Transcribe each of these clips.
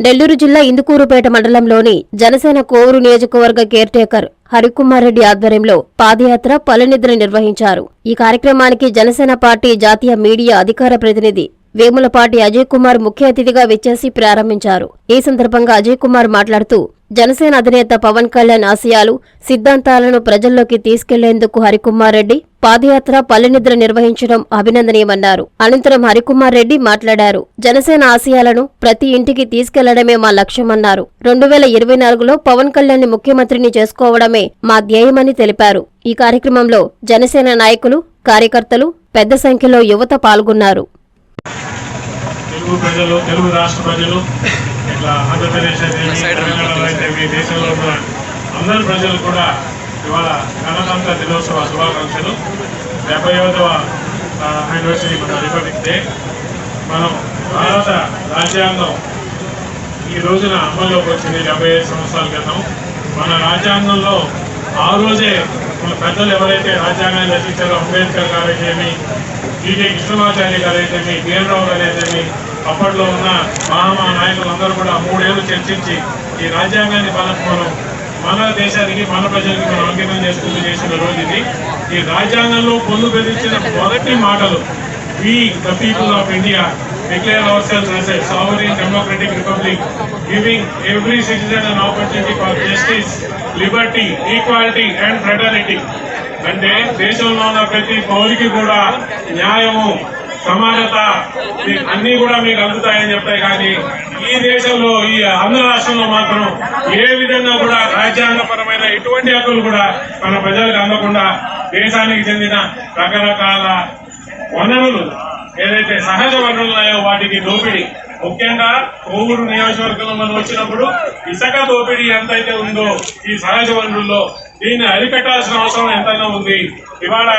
నెల్లూరు జిల్లా ఇందుకూరుపేట మండలంలోని జనసేన కోవూరు నియోజకవర్గ కేర్టేకర్ హరికుమార్ రెడ్డి ఆధ్వర్యంలో పాదయాత్ర పలనిద్ర నిర్వహించారు. ఈ కార్యక్రమానికి జనసేన పార్టీ జాతీయ మీడియా అధికార ప్రతినిధి వేములపాటి అజయ్ కుమార్ ముఖ్య అతిథిగా విచ్చేసి ప్రారంభించారు. ఈ సందర్భంగా అజయ్ కుమార్ మాట్లాడుతూ జనసేన అధినేత పవన్ కళ్యాణ్ ఆశయాలు సిద్ధాంతాలను ప్రజల్లోకి తీసుకెళ్ళేందుకు హరికుమార్ రెడ్డి పాదయాత్ర పల్లెనిద్ర నిర్వహించడం అభినందనీయమన్నారు. అనంతరం హరికుమార్ రెడ్డి మాట్లాడారు. జనసేన ఆశయాలను ప్రతి ఇంటికి తీసుకెళ్ళడమే మా లక్ష్యమన్నారు. రెండు వేల ఇరవై నాలుగులో పవన్ కళ్యాణ్ ముఖ్యమంత్రిని చేసుకోవడమే మా ధ్యేయమని తెలిపారు. ఈ కార్యక్రమంలో జనసేన నాయకులు కార్యకర్తలు పెద్ద సంఖ్యలో యువత పాల్గొన్నారు. తెలుగు ప్రజలు తెలుగు రాష్ట్ర ప్రజలు ఇట్లా ఆంధ్రప్రదేశ్ తెలంగాణలో అయితేమి దేశంలో ఉన్న అందరు ప్రజలు కూడా ఇవాళ గణతంత్ర దినోత్సవ శుభాకాంక్షలు. డెబ్బై ఐదవ యానివర్సరీ మన రిపబ్లిక్ డే మనం భారత రాజ్యాంగం ఈ రోజున అమల్లోకి వచ్చింది డెబ్బై ఐదు సంవత్సరాల క్రితం. మన రాజ్యాంగంలో ఆ రోజే మన పెద్దలు ఎవరైతే రాజ్యాంగాన్ని రచించారో అంబేద్కర్ గారు అయితేమి టీకే కృష్ణమాచార్య గారు అయితేమి భీమరావు గారు అయితేమి అప్పట్లో ఉన్న మహామహా నాయకులు అందరూ కూడా మూడేళ్ళు చర్చించి ఈ రాజ్యాంగాన్ని పాలకపోవడం మన దేశానికి మన ప్రజలకి మనం అంకితం చేసుకుంటూ చేసిన రోజు ఇది. ఈ రాజ్యాంగంలో పొందు పెరిచిన మొదటి మాటలు we the people of India declare ourselves sovereign democratic republic giving every citizen an opportunity for justice liberty equality and fraternity అంటే దేశంలో ఉన్న ప్రతి పౌరికి కూడా న్యాయము సమానత అన్ని కూడా మీకు అందుతాయని చెప్తాయి కానీ ఈ దేశంలో ఈ ఆంధ్ర రాష్ట్రంలో మాత్రం ఏ విధంగా కూడా రాజ్యాంగపరమైన ఎటువంటి హక్కులు కూడా మన ప్రజలకు అందకుండా దేశానికి చెందిన రకరకాల వనరులు ఏదైతే సహజ వనరులు ఉన్నాయో వాటికి దోపిడీ. ముఖ్యంగా కోవూరు నియోజకవర్గంలో మనం వచ్చినప్పుడు ఇసుక దోపిడీ ఎంతైతే ఉందో ఈ సహజ వనరుల్లో దీన్ని అరికట్టాల్సిన అవసరం ఎంతైనా ఉంది. ఇవాళ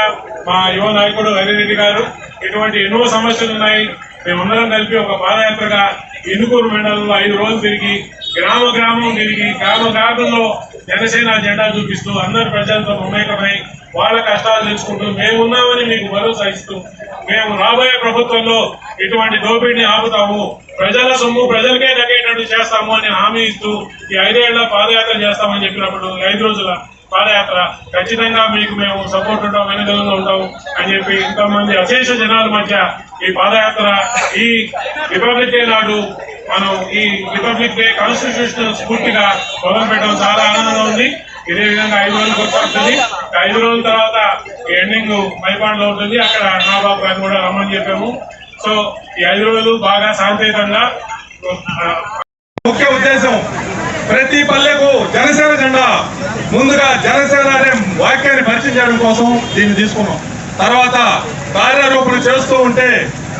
మా యువ నాయకుడు హరిరెడ్డి గారు ఇటువంటి ఎన్నో సమస్యలు ఉన్నాయి. మేమందరం కలిపి ఒక పాదయాత్రగా ఇందుకూరు మండలంలో ఐదు రోజులు తిరిగి గ్రామ గ్రామం తిరిగి గ్రామ గ్రామంలో జనసేన జెండా చూపిస్తూ అందరు ప్రజలతో మమేకమై వాళ్ళ కష్టాలు తెలుసుకుంటూ మేము ఉన్నామని మీకు భరోసా ఇస్తూ మేము రాబోయే ప్రభుత్వంలో ఇటువంటి దోపిడీని ఆపుతాము. ప్రజల సొమ్ము ప్రజలకే దక్కేటట్టు చేస్తాము అని హామీ ఇస్తూ ఈ ఐదేళ్ళ పాదయాత్ర చేస్తామని చెప్పినప్పుడు ఐదు రోజుల పాదయాత్ర. ఖచ్చితంగా మీకు మేము సపోర్ట్ ఉంటాం వెనుకలుగా ఉంటాం అని చెప్పి ఇంతమంది అశేష జనాల మధ్య ఈ పాదయాత్ర ఈ రిపబ్లిక్ డే నాడు మనం ఈ రిపబ్లిక్ డే కాన్స్టిట్యూషన్ స్ఫూర్తిగా మొదలు పెట్టడం చాలా ఆనందంగా ఉంది. ఇదే విధంగా ఐదు రోజులు కొనసాగుతుంది ఐదు రోజుల తర్వాత ఎండింగ్ మైపాడులో ఉంటుంది. అక్కడ నాబాబు గారిని కూడా రమ్మని చెప్పాము. సో ఈ ఐదు రోజులు బాగా శాంతియుతంగా ముఖ్య ఉద్దేశం ప్రతి పల్లెకు జనసేన జెండా. ముందుగా జనసేన అనే వాక్యాన్ని పరిచయం చేయడం కోసం దీన్ని తీసుకున్నాం. తర్వాత కార్యారూపణ చేస్తూ ఉంటే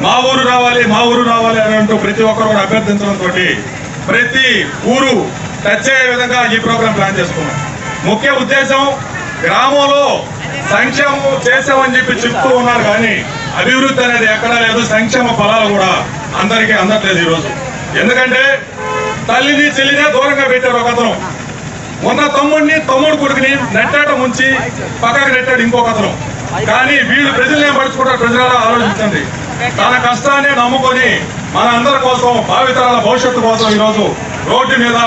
మా ఊరు రావాలి మా ఊరు రావాలి అని అంటూ ప్రతి ఒక్కరు కూడా అభ్యర్థించడంతో ప్రతి ఊరు టచ్ అయ్యే విధంగా ఈ ప్రోగ్రాం ప్లాన్ చేసుకున్నాం. ముఖ్య ఉద్దేశం గ్రామంలో సంక్షేమం చేసామని చెప్పి చెప్తూ ఉన్నారు కానీ అభివృద్ధి అనేది ఎక్కడా లేదు. సంక్షేమ ఫలాలు కూడా అందరికీ అందట్లేదు ఈరోజు. ఎందుకంటే తల్లిని చెల్లినే దూరంగా పెట్టారు ఒక మొన్న తమ్ముడిని తమ్ముడు కొడుకుని నెట్టాట ముంచి పక్కకు నెట్టాడు ఇంకొక అతను కానీ వీళ్ళు ప్రజల్ని ఏం పడుచుకుంటారు ప్రజలలో ఆలోచించండి. తన కష్టాన్ని నమ్ముకొని మన అందరి కోసం భావితరాల భవిష్యత్తు కోసం ఈరోజు రోడ్డు మీద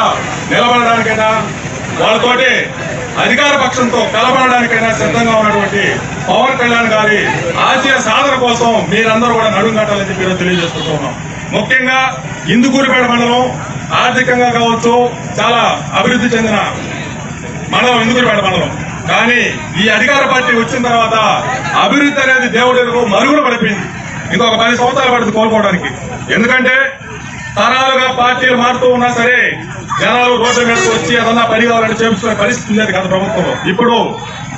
నిలబడడానికైనా వాళ్ళతోటి అధికార పక్షంతో కలబడడానికైనా సిద్ధంగా ఉన్నటువంటి పవన్ కళ్యాణ్ గారి ఆశయ సాధన కోసం మీరందరూ కూడా నడుంకట్టాలని చెప్పి తెలియజేసుకుంటున్నాం ముఖ్యంగా ఇందుకూరిపేట మండలం ఆర్థికంగా కావచ్చు చాలా అభివృద్ధి చెందిన మండలం ఇందుకూరుపేట మండలం. కానీ ఈ అధికార పార్టీ వచ్చిన తర్వాత అభివృద్ధి అనేది దేవుడు మరుగున పడిపోయింది. ఇంకొక పది సంవత్సరాలు పడుతుంది కోలుకోవడానికి. ఎందుకంటే తరాలుగా పార్టీలు మారుతూ ఉన్నా సరే జనాలు రోడ్డు మీదకి వచ్చి ఏదన్నా పని కావాలంటే చేపించుకునే పరిస్థితి లేదు గత ప్రభుత్వంలో. ఇప్పుడు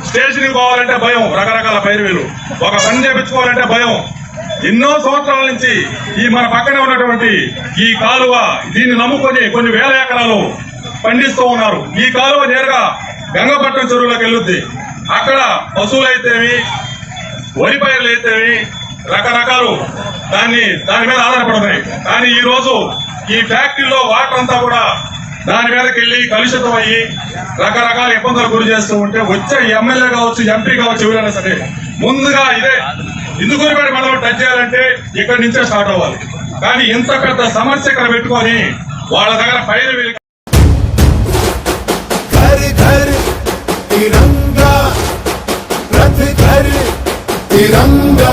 స్టేషన్కి పోవాలంటే భయం రకరకాల పైరువేలు. ఒక పని చేపించుకోవాలంటే భయం. ఎన్నో సంవత్సరాల నుంచి ఈ మన పక్కనే ఉన్నటువంటి ఈ కాలువ దీన్ని నమ్ముకొని కొన్ని వేల ఎకరాలు పండిస్తూ ఉన్నారు. ఈ కాలువ నేరుగా గంగపట్నం చెరువులోకి వెళ్ళుద్ది. అక్కడ పశువులు అయితేవి వరి పైర్లు అయితేవి రకరకాలు దాన్ని దాని మీద ఆధారపడుతున్నాయి. కానీ ఈ రోజు ఈ ఫ్యాక్టరీలో వాటర్ అంతా కూడా దాని మీదకి వెళ్ళి కలుషితం అయ్యి రకరకాల ఇబ్బందులు గురి చేస్తూ ఉంటే వచ్చే ఎమ్మెల్యే కావచ్చు ఎంపీ కావచ్చు ఎవరైనా సరే ముందుగా ఇదే ఇందుకూరుపేట మండలం టచ్ చేయాలంటే ఇక్కడి నుంచే స్టార్ట్ అవ్వాలి. కానీ ఇంత పెద్ద సమస్య ఇక్కడ పెట్టుకొని వాళ్ళ దగ్గర పైన తిరంగా